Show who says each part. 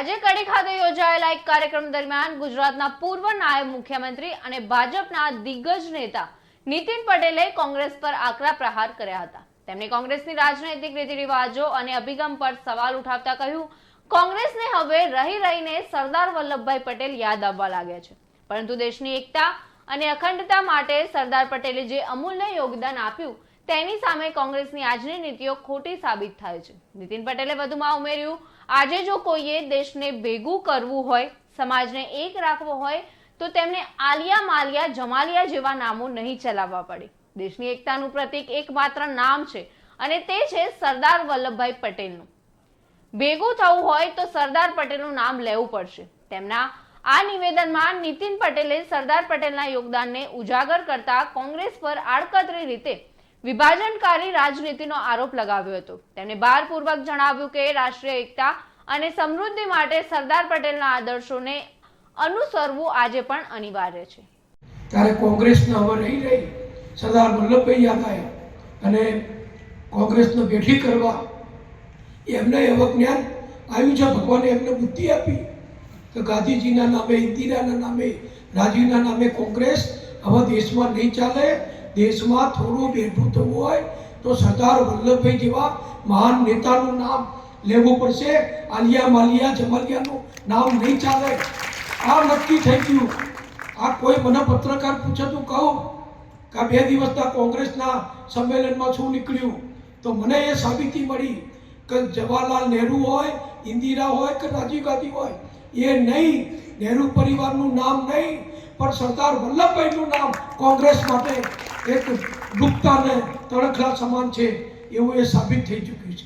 Speaker 1: આજે કડી ખાતે યોજાયેલા એક કાર્યક્રમ દરમિયાન ગુજરાતના પૂર્વ નાયબ મુખ્યમંત્રી અને ભાજપના દિગ્ગજ નેતા નીતિન પટેલે કોંગ્રેસ પર આકરા પ્રહાર કર્યા હતા. તેમણે કોંગ્રેસની રાજનૈતિક રીતિ રિવાજો અને અભિગમ પર સવાલ ઉઠાવતા કહ્યું, કોંગ્રેસને હવે રહી રહીને સરદાર વલ્લભભાઈ પટેલ યાદ આવવા લાગ્યા છે. પરંતુ દેશની એકતા અને અખંડતા માટે સરદાર પટેલે જે અમૂલ્ય યોગદાન આપ્યું તેની સામે કોંગ્રેસની આજની નીતિઓ ખોટી સાબિત થાય છે. નીતિન પટેલે વધુમાં ઉમેર્યું, આજે જો કોઈએ દેશને ભેગું કરવું હોય, સમાજને એક રાખવો હોય, તો તેમને આલિયા માલિયા જમાલિયા જેવા નામો નહીં ચલાવવા પડે. દેશની એકતાનું પ્રતીક એકમાત્ર નામ છે અને તે છે સરદાર વલ્લભભાઈ પટેલનું. ભેગું થવું હોય તો સરદાર પટેલનું નામ લેવું પડશે. તેમના આ નિવેદનમાં નીતિન પટેલે સરદાર પટેલના યોગદાનને ઉજાગર કરતા કોંગ્રેસ પર આડકતરી રીતે વિભાજનકારી રાજનીતિનો આરોપ લગાવ્યો હતો. તેમણે ભારપૂર્વક જણાવ્યું કે રાષ્ટ્રીય એકતા અને સમૃદ્ધિ માટે સરદાર પટેલના આદર્શોને અનુસરવું આજે પણ અનિવાર્ય છે.
Speaker 2: ત્યારે કોંગ્રેસના હવે રહી રહી, સરદાર વલ્લભભાઈ યાદ આવ્યા અને કોંગ્રેસને બેઠી કરવા એમને એવો જ્ઞાન આવ્યું છે. ભગવાને એમને બુદ્ધિ આપી કે ગાંધીજીના નામે, ઇન્દિરાના નામે, રાજીવના નામે કોંગ્રેસ હવે દેશમાં નહીં ચાલે. દેશમાં થોડું બેઠું થવું હોય તો સરદાર વલ્લભભાઈ જેવા મહાન નેતાનું નામ લેવું પડશે. આલિયા માલિયા જમાલિયાનું નામ નહીં ચાલે. આ નક્કી થઈ ગયું. આ કોઈ મને પત્રકાર પૂછે તો કહું કે બે દિવસના કોંગ્રેસના સંમેલનમાં શું નીકળ્યું? તો મને એ સાબિતી મળી કે જવાહરલાલ નહેરુ હોય, ઇન્દિરા હોય કે રાજીવ ગાંધી હોય, એ નહીં. નહેરુ પરિવારનું નામ નહીં, પણ સરદાર વલ્લભભાઈનું નામ કોંગ્રેસ માટે એક ડૂબતાને તળખલા સમાન છે એવું એ સાબિત થઈ ચુક્યું છે.